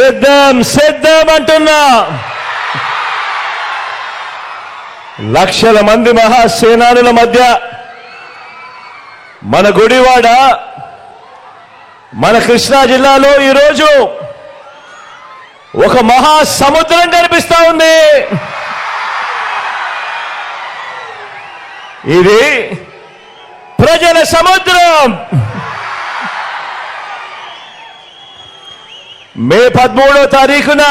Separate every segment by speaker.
Speaker 1: సిద్ధం సిద్ధం అంటున్నా. లక్షల మంది మహాసేనానుల మధ్య మన గుడివాడ మన కృష్ణా జిల్లాలో ఈరోజు ఒక మహా సముద్రం కనిపిస్తా ఉంది. ఇది ప్రజల సముద్రం. మే పదమూడో తారీఖున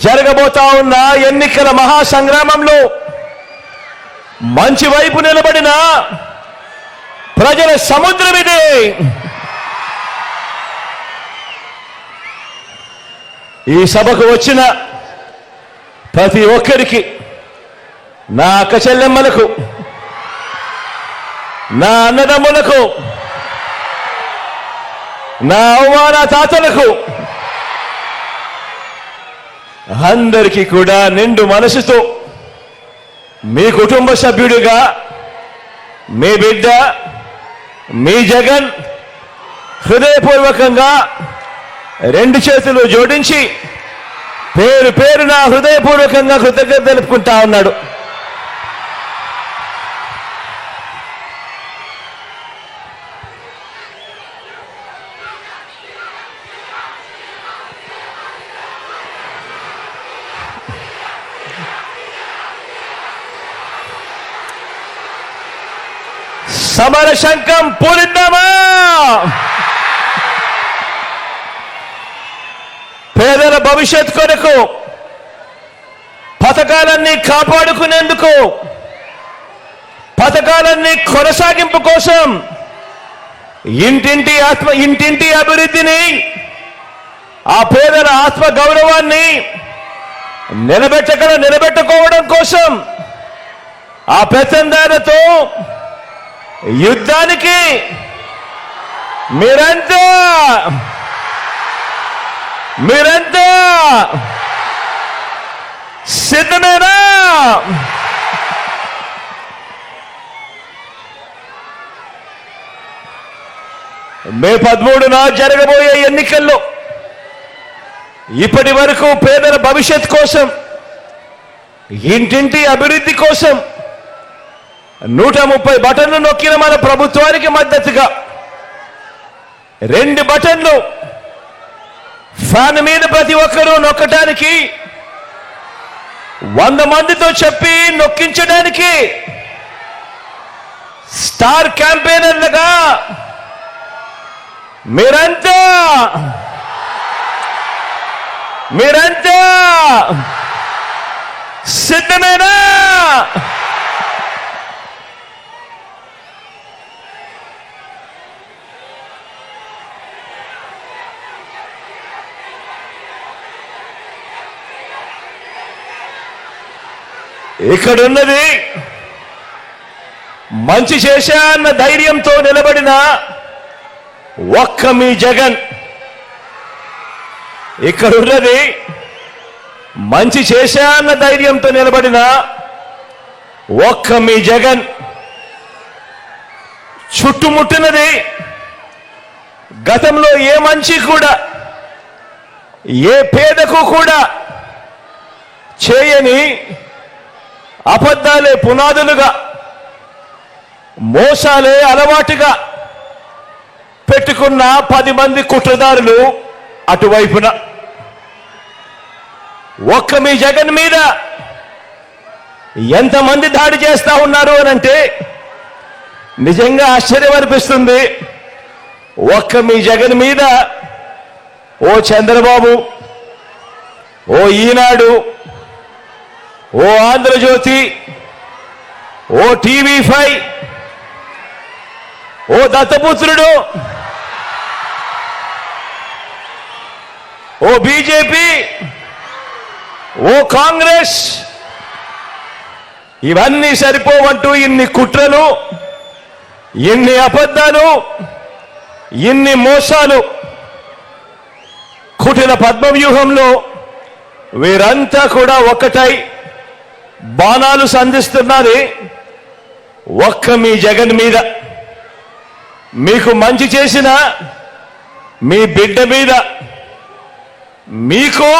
Speaker 1: జరగబోతా ఉన్న ఎన్నికల మహాసంగ్రామంలో మంచి వైపు నిలబడిన ప్రజల సముద్రం ఇది. ఈ సభకు వచ్చిన ప్రతి ఒక్కరికి నా అక్క చెల్లెమ్మలకు నా అన్నదమ్ములకు నా అవమాన తాతలకు అందరికీ కూడా నిండు మనసుతో మీ కుటుంబ సభ్యుడిగా మీ బిడ్డ మీ జగన్ హృదయపూర్వకంగా రెండు చేతులు జోడించి పేరు పేరున హృదయపూర్వకంగా కృతజ్ఞత తెలుపుకుంటా ఉన్నాడు. సమర శంఖం పూరిద్దామా పేదల భవిష్యత్ కొరకు పథకాలన్నీ కాపాడుకునేందుకు పథకాలన్నీ కొనసాగింపు కోసం ఇంటింటి ఆత్మ ఇంటింటి అభివృద్ధిని ఆ పేదల ఆత్మ గౌరవాన్ని నిలబెట్టగల నిలబెట్టుకోవడం కోసం ఆ పెత్తందారులతో యుద్ధానికి మీరంతా మీరంతా సిద్ధమేనా? మే పదమూడున జరగబోయే ఎన్నికల్లో ఇప్పటి వరకు పేదల భవిష్యత్ కోసం ఇంటింటి అభివృద్ధి కోసం నూట ముప్పై బటన్లు నొక్కిన మన ప్రభుత్వానికి మద్దతుగా రెండు బటన్లు ఫ్యాన్ మీద ప్రతి ఒక్కరూ నొక్కటానికి వంద మందితో చెప్పి నొక్కించడానికి స్టార్ క్యాంపెయినర్లుగా మీరంతా మీరంతా సిద్ధమేనా? ఇక్కడున్నది మంచి చేశా అన్న ధైర్యంతో నిలబడిన ఒక్క మీ జగన్. ఇక్కడున్నది మంచి చేశా అన్న ధైర్యంతో నిలబడిన ఒక్క మీ జగన్. చుట్టుముట్టినది గతంలో ఏ మంచి కూడా ఏ పేదకు కూడా చేయని అబద్ధాలే పునాదులుగా మోసాలే అలవాటుగా పెట్టుకున్న పది మంది కుట్రదారులు అటువైపున. ఒక్క మీ జగన్ మీద ఎంతమంది దాడి చేస్తా ఉన్నారు అని అంటే నిజంగా ఆశ్చర్యం అనిపిస్తుంది. ఒక్క మీ జగన్ మీద ఓ చంద్రబాబు ఓ ఈనాడు ఓ ఆంధ్రజ్యోతి ఓ టీవీ ఫైవ్ ఓ దత్తపుత్రుడు ఓ బీజేపీ ఓ కాంగ్రెస్ ఇవన్నీ సరిపోవంటూ ఇన్ని కుట్రలు ఇన్ని అబద్ధాలు ఇన్ని మోసాలు. కుటిల పద్మవ్యూహంలో వీరంతా కూడా ఒకటై. బాణాలు సంధిస్తున్నది ఒక్క మీ జగన్ మీద. మీకు మంచి చేసిన మీ బిడ్డ మీద. మీకు